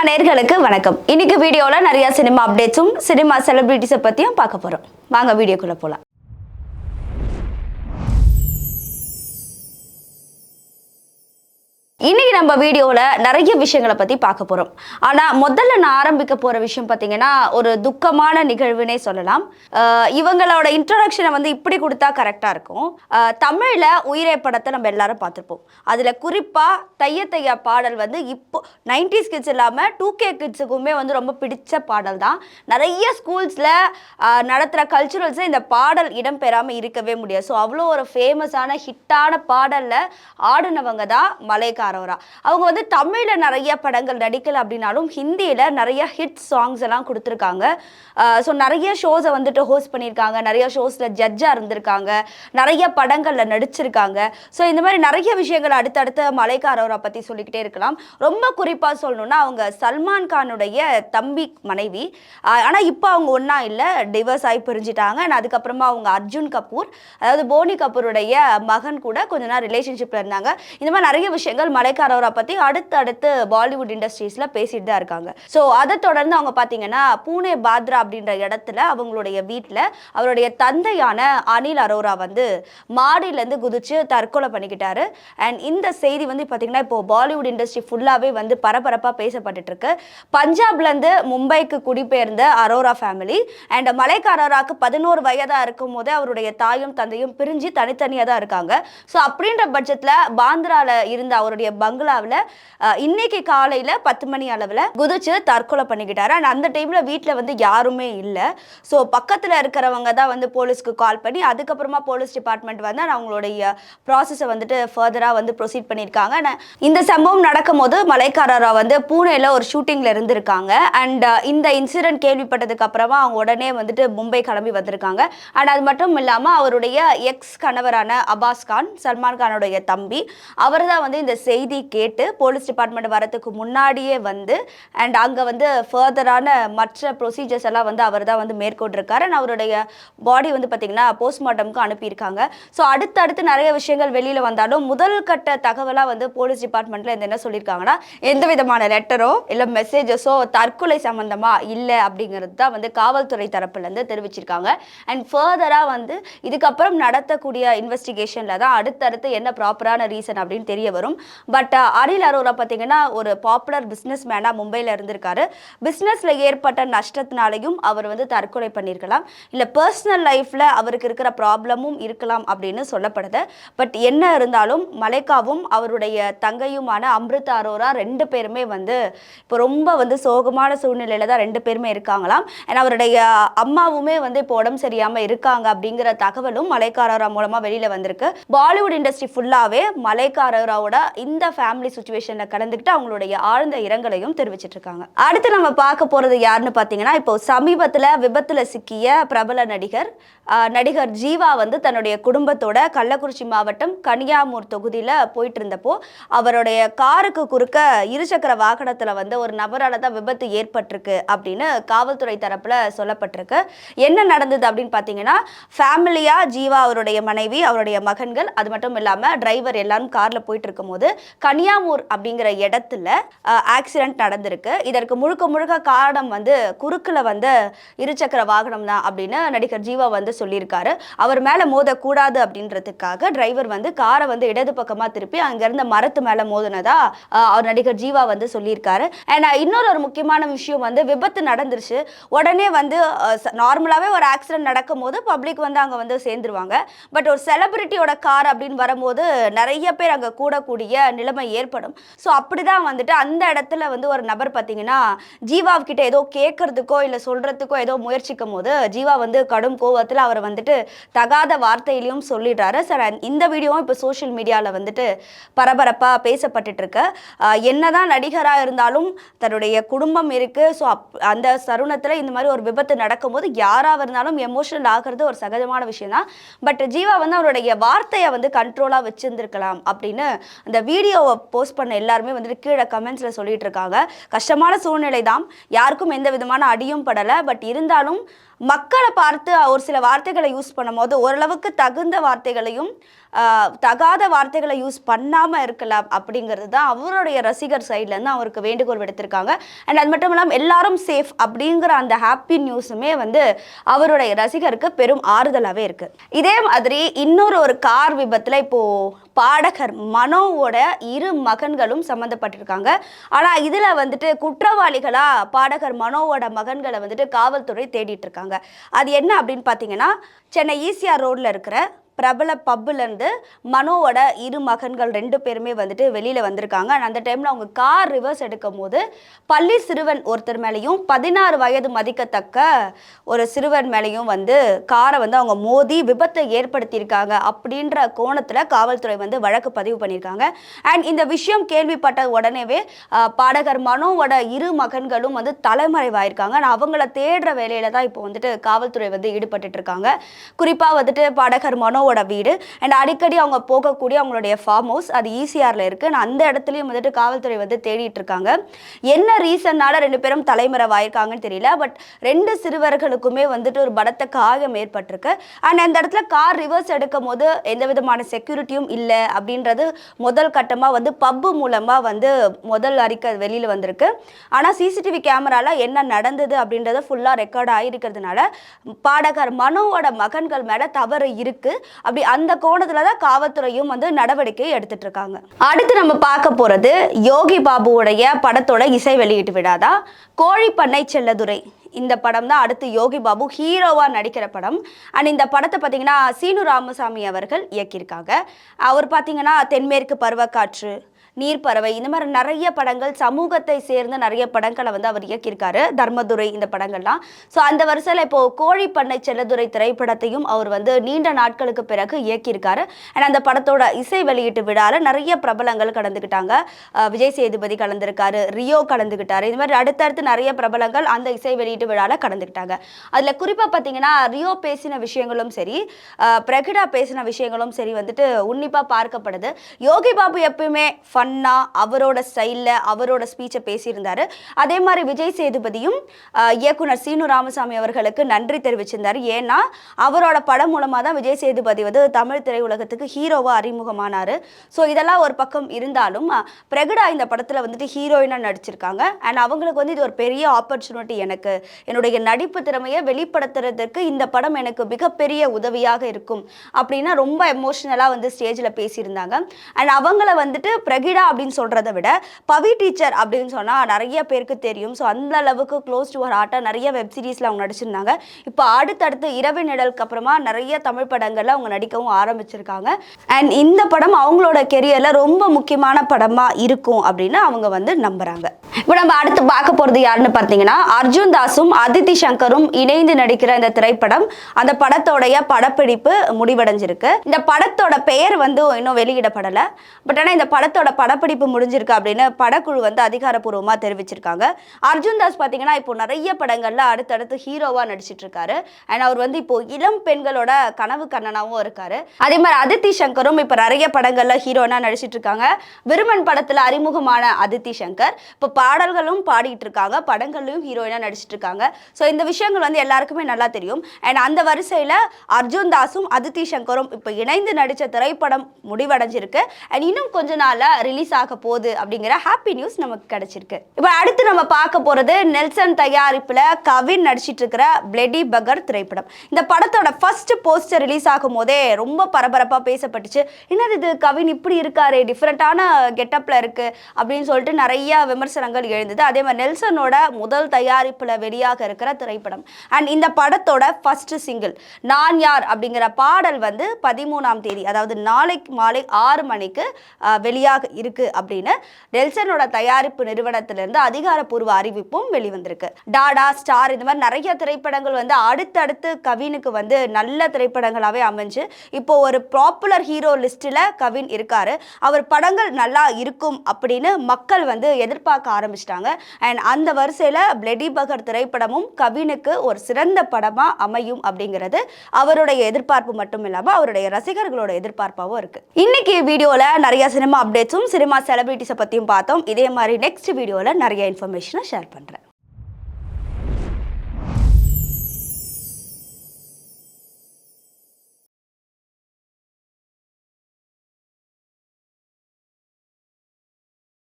Cinema நேர்களுக்கு வணக்கம். இன்னைக்கு வீடியோவில் நிறைய சினிமா அப்டேட்ஸும் சினிமா செலிபிரிட்டிஸை பற்றியும் பார்க்க போகிறோம் வாங்க வீடியோக்குள்ளே போகலாம் இன்னைக்கு நம்ம வீடியோவில் நிறைய விஷயங்களை பற்றி பார்க்க போகிறோம் ஆனால் முதல்ல நான் ஆரம்பிக்க போகிற விஷயம் பார்த்தீங்கன்னா ஒரு துக்கமான நிகழ்வுனே சொல்லலாம். இவங்களோட இன்ட்ரடக்ஷனை வந்து இப்படி கொடுத்தா கரெக்டாக இருக்கும். தமிழில் உயிரே படத்தை நம்ம எல்லாரும் பார்த்துருப்போம். அதில் குறிப்பாக தைய தையா பாடல் வந்து இப்போ நைன்டிஸ் கிட்ஸ் இல்லாமல் டூ கே கிட்ஸுக்குமே வந்து ரொம்ப பிடிச்ச பாடல் தான். நிறைய ஸ்கூல்ஸில் நடத்துகிற கல்ச்சுரல்ஸை இந்த பாடல் இடம்பெறாமல் இருக்கவே முடியாது. ஸோ அவ்வளோ ஒரு ஃபேமஸான ஹிட்டான பாடலில் ஆடினவங்க தான் மலைக்காரவரா அவங்க வந்து தமிழில் நிறைய படங்கள் நடிக்கல அப்படின்னாலும் ஹிந்தியில் நிறைய ஹிட் சாங்ஸ் எல்லாம் கொடுத்துருக்காங்க. ஸோ நிறைய ஷோஸை வந்துட்டு ஹோஸ்ட் பண்ணியிருக்காங்க. நிறைய ஷோஸில் ஜட்ஜாக இருந்திருக்காங்க. நிறைய படங்களில் நடிச்சிருக்காங்க. ஸோ இந்த மாதிரி நிறைய விஷயங்கள் அடுத்தடுத்த மலைக்காரவரை பற்றி சொல்லிக்கிட்டே இருக்கலாம். ரொம்ப குறிப்பாக சொல்லணும்னா அவங்க சல்மான் கானுடைய தம்பி மனைவி. ஆனால் இப்போ அவங்க ஒன்றா இல்லை. டிவர்ஸ் ஆகி பிரிஞ்சிட்டாங்க. ஆனால் அதுக்கப்புறமா அவங்க அர்ஜுன் கபூர். அதாவது போனி கபூருடைய மகன் கூட கொஞ்ச நாள் ரிலேஷன்ஷிப்பில் இருந்தாங்க. இந்த மாதிரி நிறைய விஷயங்கள் மலைக்காரவரை பற்றி அடுத்து அடுத்து பாலிவுட் இண்டஸ்ட்ரீஸில் பேசிட்டு தான் இருக்காங்க. ஸோ அதை தொடர்ந்து அவங்க பார்த்தீங்கன்னா பூனே பாத்ரா அப்படின்ற இடத்துல அவங்களுடைய வீட்டில் அவருடைய தந்தையான அனில் அரோரா வந்து மாடியிலேருந்து குதிச்சு தற்கொலை பண்ணிக்கிட்டாரு. அண்ட் இந்த செய்தி வந்து பார்த்தீங்கன்னா இப்போ பாலிவுட் இண்டஸ்ட்ரி ஃபுல்லாகவே வந்து பரபரப்பாக பேசப்பட்டுட்டு இருக்கு. பஞ்சாப்லேருந்து மும்பைக்கு குடிபெயர்ந்த அரோரா ஃபேமிலி அண்ட் மலைக்காரராக்கு பதினோரு வயதாக இருக்கும் போதே அவருடைய தாயும் தந்தையும் பிரிஞ்சு தனித்தனியாக தான் இருக்காங்க. ஸோ அப்படின்ற பட்சத்தில் பாந்திராவில் இருந்த அவருடைய பங்களாவில் இன்னைக்கு காலையில் பத்து மணி அளவில் குதிச்சு தற்கொலை பண்ணிக்கிட்டாரு. அண்ட் அந்த டைமில் வீட்டில் வந்து யாருமே இல்லை. ஸோ பக்கத்தில் இருக்கிறவங்க தான் வந்து போலீஸ்க்கு கால் பண்ணி அதுக்கப்புறமா போலீஸ் டிபார்ட்மெண்ட் வந்து அவங்களுடைய ப்ராசஸை வந்துட்டு ஃபர்தராக வந்து ப்ரொசீட் பண்ணியிருக்காங்க. இந்த சம்பவம் நடக்கும்போது மலைக்காரரா வந்து பூனேல ஒரு ஷூட்டிங்கில் இருந்திருக்காங்க. அண்ட் இந்த இன்சிடென்ட் கேள்விப்பட்டதுக்கு அப்புறமா அவங்க உடனே வந்துட்டு மும்பை கிளம்பி வந்திருக்காங்க. அண்ட் அது மட்டும் இல்லாமல் அவருடைய எக்ஸ் கணவரான அபாஸ் கான் சல்மான் கானுடைய தம்பி அவர் தான் வந்து இந்த செய்தி கேட்டு போலீஸ் டிபார்ட்மெண்ட் வரதுக்கு முன்னாடியே வந்து அண்ட் அங்கே வந்து ஃபர்தரான மற்ற ப்ரொசீஜர்ஸ் எல்லாம் வந்து அவர் தான் வந்து மேற்கொண்டிருக்காரு. அண்ட் அவருடைய பாடி வந்து பார்த்திங்கன்னா போஸ்ட்மார்ட்டம்க்கு அனுப்பியிருக்காங்க. ஸோ அடுத்தடுத்து நிறைய விஷயங்கள் வெளியில் வந்தாலும் முதல் கட்ட தகவலாக வந்து போலீஸ் டிபார்ட்மெண்ட்டில் இந்த என்ன சொல்லியிருக்காங்கன்னா எந்த விதமான லெட்டரோ இல்லை மெசேஜஸோ தற்கொலை சம்மந்தமாக இல்லை அப்படிங்கிறது தான் வந்து காவல்துறை தரப்புலேருந்து தெரிவிச்சிருக்காங்க. அண்ட் ஃபர்தராக வந்து இதுக்கப்புறம் நடத்தக்கூடிய இன்வெஸ்டிகேஷனில் தான் அடுத்தடுத்து என்ன ப்ராப்பரான ரீசன் அப்படின்னு தெரிய வரும். பட் அனில் அரோரா பார்த்தீங்கன்னா ஒரு பாப்புலர் பிஸ்னஸ் மேனாக மும்பையில் இருந்திருக்காரு. பிஸ்னஸில் ஏற்பட்ட நஷ்டத்தினாலையும் அவர் வந்து தற்கொலை பண்ணியிருக்கலாம். இல்லை பர்சனல் லைஃப்பில் அவருக்கு இருக்கிற ப்ராப்ளமும் இருக்கலாம் அப்படின்னு சொல்லப்படுது. பட் என்ன இருந்தாலும் மலைக்காவும் அவருடைய தங்கையுமான அம்ரிதா அரோரா ரெண்டு பேருமே வந்து இப்போ ரொம்ப வந்து சோகமான சூழ்நிலையில தான் ரெண்டு பேருமே இருக்காங்களாம். ஏன்னா அவருடைய அம்மாவுமே வந்து இப்போ உடம்பு சரியாமல் இருக்காங்க அப்படிங்கிற தகவலும் மலைக்காரரா மூலமாக வெளியில் வந்திருக்கு. பாலிவுட் இண்டஸ்ட்ரி ஃபுல்லாகவே மலைக்காரராவோட இந்த இந்த ஃபேமிலி சுச்சுவேஷனில் கலந்துக்கிட்டு அவங்களுடைய ஆழ்ந்த இரங்கலையும் தெரிவிச்சிட்டு இருக்காங்க அடுத்து நம்ம பார்க்க போகிறது யாருன்னு பார்த்தீங்கன்னா இப்போ சமீபத்தில் விபத்தில் சிக்கிய பிரபல நடிகர் நடிகர் ஜீவா வந்து தன்னுடைய குடும்பத்தோட கள்ளக்குறிச்சி மாவட்டம் கனியாமூர் தொகுதியில் போயிட்டு இருந்தப்போ அவருடைய காருக்கு குறுக்க இருசக்கர வாகனத்தில் வந்து ஒரு நபரால் தான் விபத்து ஏற்பட்டிருக்கு அப்படின்னு காவல்துறை தரப்பில் சொல்லப்பட்டிருக்கு. என்ன நடந்தது அப்படின்னு பார்த்தீங்கன்னா ஃபேமிலியாக ஜீவா அவருடைய மனைவி அவருடைய மகன்கள் அது மட்டும் இல்லாமல் டிரைவர் எல்லாரும் காரில் போயிட்டு இருக்கும்போது கனியாமூர் அப்படிங்கிற இடத்துல ஆக்சிடென்ட் நடந்திருக்கு. இதற்கு முழுக்க முழுக்க காரணம் வந்து குறுக்கில் வந்து இருசக்கர வாகனம் தான் அப்படின்னு நடிகர் ஜீவா வந்து சொல்லியிருக்காரு. அவர் மேலே மோதக்கூடாது அப்படின்றதுக்காக டிரைவர் வந்து காரை வந்து இடது பக்கமாக திருப்பி அங்கேருந்த மரத்து மேலே மோதினதா அவர் நடிகர் ஜீவா வந்து சொல்லியிருக்காரு. அண்ட் இன்னொரு ஒரு முக்கியமான விஷயம் வந்து விபத்து நடந்துருச்சு. உடனே வந்து நார்மலாகவே ஒரு ஆக்சிடென்ட் நடக்கும் போது பப்ளிக் வந்து அங்கே வந்து சேர்ந்துருவாங்க. பட் ஒரு செலிபிரிட்டியோட கார் அப்படின்னு வரும்போது நிறைய பேர் அங்கே கூடக்கூடிய நிலைமை ஏற்படும். ஸோ அப்படி தான் வந்துட்டு அந்த இடத்துல வந்து ஒரு நபர் பார்த்தீங்கன்னா ஜீவாவ்கிட்ட ஏதோ கேட்கறதுக்கோ இல்லை சொல்கிறதுக்கோ ஏதோ முயற்சிக்கும் போது ஜீவா வந்து கடும் கோவத்தில் அவர் வந்துட்டு தகாத வார்த்தையிலையும் சொல்லிடுறாரு. சார் இந்த வீடியோவும் இப்போ சோஷியல் மீடியாவில் வந்துட்டு பரபரப்பாக பேசப்பட்டுட்டு இருக்கு என்னதான் நடிகராக இருந்தாலும் தன்னுடைய குடும்பம் இருக்குது ஸோ அப் அந்த தருணத்தில் இந்த மாதிரி ஒரு விபத்து நடக்கும்போது யாராக இருந்தாலும் எமோஷனல் ஆகிறது ஒரு சகஜமான விஷயம் தான் பட் ஜீவா வந்து அவருடைய வார்த்தையை வந்து கண்ட்ரோலாக வச்சிருந்திருக்கலாம் அப்படின்னு அந்த வீடியோ வீடியோவை போஸ்ட் பண்ண எல்லாருமே வந்துட்டு கீழே கமெண்ட்ஸில் சொல்லிட்டு இருக்காங்க கஷ்டமான சூழ்நிலை தான் யாருக்கும் எந்த விதமான அடியும் படலை. பட் இருந்தாலும் மக்களை பார்த்து ஒரு சில வார்த்தைகளை யூஸ் பண்ணும்போது ஓரளவுக்கு தகுந்த வார்த்தைகளையும் தகாத வார்த்தைகளை யூஸ் பண்ணாமல் இருக்கலாம் அப்படிங்கிறது தான் அவருடைய ரசிகர் சைட்லேருந்து அவருக்கு வேண்டுகோள் விடுத்திருக்காங்க. அண்ட் அது மட்டும் இல்லாமல் எல்லாரும் சேஃப் அப்படிங்கிற அந்த ஹாப்பி நியூஸுமே வந்து அவருடைய ரசிகருக்கு பெரும் ஆறுதலாகவே இருக்குது இதே மாதிரி இன்னொரு ஒரு கார் விபத்தில் இப்போது பாடகர் மனோவோட இரு மகன்களும் சம்மந்தப்பட்டிருக்காங்க ஆனால் இதில் வந்துட்டு குற்றவாளிகளாக பாடகர் மனோவோட மகன்களை வந்துட்டு காவல்துறை தேடிட்டு இருக்காங்க. அது என்ன அப்படின்னு பார்த்தீங்கன்னா சென்னை ஈசிஆர் ரோட்டில் இருக்கிற பிரபல பப்புலேருந்து மனோவோட இரு மகன்கள் ரெண்டு பேருமே வந்துட்டு வெளியில் வந்திருக்காங்க. அண்ட் அந்த டைமில் அவங்க கார் ரிவர்ஸ் எடுக்கும் போது பள்ளி சிறுவன் ஒருத்தர் மேலேயும் பதினாறு வயது மதிக்கத்தக்க ஒரு சிறுவன் மேலேயும் வந்து காரை வந்து அவங்க மோதி விபத்தை ஏற்படுத்தியிருக்காங்க அப்படின்ற கோணத்தில் காவல்துறை வந்து வழக்கு பதிவு பண்ணியிருக்காங்க. அண்ட் இந்த விஷயம் கேள்விப்பட்ட உடனேவே பாடகர் மனோவோட இரு மகன்களும் வந்து தலைமறைவாயிருக்காங்க. நான் அவங்கள தேடுற வேலையில் தான் இப்போ வந்துட்டு காவல்துறை வந்து ஈடுபட்டு இருக்காங்க. குறிப்பாக வந்துட்டு பாடகர் மனோவோட வீடு. அண்ட் அடிக்கடி அவங்க போகக்கூடிய அவங்களுடைய ஃபார்ம் ஹவுஸ் அது ஈசிஆரில் இருக்குது நான் அந்த இடத்துலையும் வந்துட்டு காவல்துறை வந்து தேடிட்டு இருக்காங்க. என்ன ரீசன்னால ரெண்டு பேரும் தலைமறைவாயிருக்காங்கன்னு தெரியல. பட் ரெண்டு சிறுவர்களுக்குமே வந்துட்டு ஒரு பலத்த காயம் ஏற்பட்டிருக்கு. அண்ட் அந்த இடத்துல கார் ரிவர்ஸ் எடுக்கும் போது எந்த விதமான செக்யூரிட்டியும் இல்லை அப்படின்றது முதல் கட்டமாக வந்து பப்பு மூலமாக வந்து முதல் அறிக்கை வெளியில் வந்திருக்கு. ஆனால் சிசிடிவி கேமரால என்ன நடந்தது அப்படின்றத ஃபுல்லாக ரெக்கார்ட் ஆகிருக்கிறதுனால பாடகர் மனோவோட மகன்கள் மேலே தவறு இருக்குது அப்படி அந்த கோணத்தில் தான் காவல்துறையும் வந்து நடவடிக்கை எடுத்துட்டு இருக்காங்க. அடுத்து நம்ம பார்க்க போகிறது யோகி பாபுவுடைய படத்தோட இசை வெளியீட்டு விழாதான். கோழிப்பண்ணை செல்லதுரை. இந்த படம் தான் அடுத்து யோகி பாபு ஹீரோவா நடிக்கிற படம். அண்ட் இந்த படத்தை பார்த்தீங்கன்னா சீனு ராமசாமி அவர்கள் இயக்கியிருக்காங்க. அவர் பார்த்தீங்கன்னா தென்மேற்கு பருவக்காற்று நீர்ப்பறவை இந்த மாதிரி நிறைய படங்கள் சமூகத்தை சேர்ந்த நிறைய படங்களை வந்து அவர் இயக்கியிருக்காரு. தர்மதுரை இந்த படங்கள்லாம். ஸோ அந்த வரிசையில் இப்போ கோழி பண்ணை செல்லதுரை திரைப்படத்தையும் அவர் வந்து நீண்ட நாட்களுக்கு பிறகு இயக்கியிருக்காரு. அண்ட் அந்த படத்தோட இசை வெளியீட்டு விழாவில் நிறைய பிரபலங்கள் கலந்துக்கிட்டாங்க. விஜய் சேதுபதி கலந்துருக்காரு ரியோ கலந்துக்கிட்டாரு. இந்த மாதிரி அடுத்தடுத்து நிறைய பிரபலங்கள் அந்த இசை வெளியீட்டு விழாவில் கலந்துக்கிட்டாங்க. அதில் குறிப்பாக பார்த்தீங்கன்னா ரியோ பேசின விஷயங்களும் சரி பிரகடா பிரகிடா பேசின விஷயங்களும் சரி வந்துட்டு உன்னிப்பாக பார்க்கப்படுது. யோகி பாபு எப்பயுமே அண்ணா அவரோட ஸ்டைலில் அவரோட ஸ்பீச்சை பேசியிருந்தாரு. அதே மாதிரி விஜய் சேதுபதியும் இயக்குனர் சீனு ராமசாமி அவர்களுக்கு நன்றி தெரிவிச்சிருந்தார். ஏன்னா அவரோட படம் மூலமாக தான் விஜய் சேதுபதி வந்து தமிழ் திரையுலகத்துக்கு ஹீரோவாக அறிமுகமானார். ஸோ இதெல்லாம் ஒரு பக்கம் இருந்தாலும் பிரகடா இந்த படத்தில் வந்துட்டு ஹீரோயினாக நடிச்சிருக்காங்க. அண்ட் அவங்களுக்கு வந்து இது ஒரு பெரிய ஆப்பர்ச்சுனிட்டி எனக்கு. என்னுடைய நடிப்பு திறமையை வெளிப்படுத்துறதுக்கு இந்த படம் எனக்கு மிகப்பெரிய உதவியாக இருக்கும். அப்படின்னா ரொம்ப எமோஷ்னலாக வந்து ஸ்டேஜில் பேசியிருந்தாங்க. அண்ட் அவங்கள வந்துட்டு பிரகிடா அப்படின்னு சொல்கிறத விட பவி டீச்சர் அப்படின்னு சொன்னால் நிறைய பேருக்கு தெரியும். ஸோ அந்த அளவுக்கு க்ளோஸ் டு ஆர்ட்டாக நிறைய வெப் சீரிஸில் அவங்க நடிச்சிருந்தாங்க. இப்போ அடுத்தடுத்து இரவு நிழலுக்கு அப்புறமா நிறைய தமிழ் படங்களில் அவங்க நடிக்கவும் ஆரம்பிச்சிருக்காங்க. அண்ட் இந்த படம் அவங்களோட கெரியரில் ரொம்ப முக்கியமான படமாக இருக்கும் அப்படின்னு அவங்க வந்து நம்புகிறாங்க இப்போ நம்ம அடுத்து பார்க்க போகிறது யாருன்னு பார்த்தீங்கன்னா அர்ஜுன் தாஸும் அதித்தி சங்கரும் இணைந்து நடிக்கிற இந்த திரைப்படம் அந்த படத்தோடைய படப்பிடிப்பு முடிவடைஞ்சிருக்கு. இந்த படத்தோட பெயர் வந்து இன்னும் வெளியிடப்படலை. பட் ஆனால் இந்த படத்தோட படப்பிடிப்பு முடிஞ்சிருக்கு அப்படின்னு படக்குழு வந்து அதிகாரப்பூர்வமாக தெரிவிச்சிருக்காங்க. அர்ஜுன் தாஸ் பார்த்தீங்கன்னா இப்போ நிறைய படங்கள்ல அடுத்தடுத்து ஹீரோவாக நடிச்சிட்டு இருக்காரு அண்ட் அவர் வந்து இப்போ இளம் பெண்களோட கனவு கண்ணனாவும் இருக்காரு. அதே மாதிரி அதித்தி சங்கரும் இப்போ நிறைய படங்கள்ல ஹீரோனா நடிச்சிட்டு இருக்காங்க விருமன் படத்துல அறிமுகமான அதித்தி சங்கர். இப்போ பாடல்களும் பாடிட்டு இருக்காங்க. படங்களையும் ஹீரோயினா நடிச்சிட்டு இருக்காங்க. ஸோ இந்த விஷயங்கள் வந்து எல்லாருக்குமே நல்லா தெரியும். அண்ட் அந்த வரிசையில அர்ஜுன் தாஸும் அதித்தி சங்கரும் இப்போ இணைந்து நடித்த திரைப்படம் முடிவடைஞ்சிருக்கு. அண்ட் இன்னும் கொஞ்ச நாள்ல ரிலீஸ் ஆக போகுது அப்படிங்கிற ஹாப்பி நியூஸ் நமக்கு கிடைச்சிருக்கு. இப்போ அடுத்து நம்ம பார்க்க போறது நெல்சன் தயாரிப்புல கவின் நடிச்சிட்டு இருக்கிற பிளெடி பகர் திரைப்படம். இந்த படத்தோட ஃபர்ஸ்ட் போஸ்டர் ரிலீஸ் ஆகும் போதே ரொம்ப பரபரப்பா பேசப்பட்டுச்சு. என்னது இது? கவின் இப்படி இருக்காரு டிஃப்ரெண்டான கெட்டப்ல இருக்கு அப்படின்னு சொல்லிட்டு நிறைய விமர்சனங்கள் எழுந்தது. அதே மாதிரி நெல்சனோட முதல் தயாரிப்பில் வெளியாக இருக்கிற திரைப்படம். அண்ட் இந்த படத்தோட ஃபர்ஸ்ட் சிங்கிள் நான் யார் அப்படிங்கிற பாடல் வந்து பதிமூணாம் தேதி அதாவது நாளைக்கு மாலை ஆறு மணிக்கு வெளியாக இருக்கு அப்படின்னு நெல்சனோட தயாரிப்பு நிறுவனத்திலிருந்து அதிகாரப்பூர்வ அறிவிப்பும் வெளிவந்திருக்கு. டாடா ஸ்டார் இந்த மாதிரி நிறைய திரைப்படங்கள் வந்து அடுத்தடுத்து கவினுக்கு வந்து நல்ல திரைப்படங்களாகவே அமைஞ்சு இப்போ ஒரு பாப்புலர் ஹீரோ லிஸ்ட்டில் கவின் இருக்காரு. அவர் படங்கள் நல்லா இருக்கும் அப்படின்னு மக்கள் வந்து எதிர்பார்க்க ஆரம்பிச்சிட்டாங்க. அண்ட் அந்த வரிசையில் பிளெடி பகர் திரைப்படமும் கவினுக்கு ஒரு சிறந்த படமாக அமையும் அப்படிங்கிறது அவருடைய எதிர்பார்ப்பு மட்டும் இல்லாமல் அவருடைய ரசிகர்களோட எதிர்பார்ப்பாகவும் இருக்குது இன்னைக்கு வீடியோவில் நிறைய சினிமா அப்டேட்ஸும் சினிமா செலிபிரிட்டிஸை பற்றியும் பார்த்தோம். இதே மாதிரி நெக்ஸ்ட் வீடியோவில் நிறைய இன்ஃபர்மேஷனை ஷேர் பண்ணுறேன்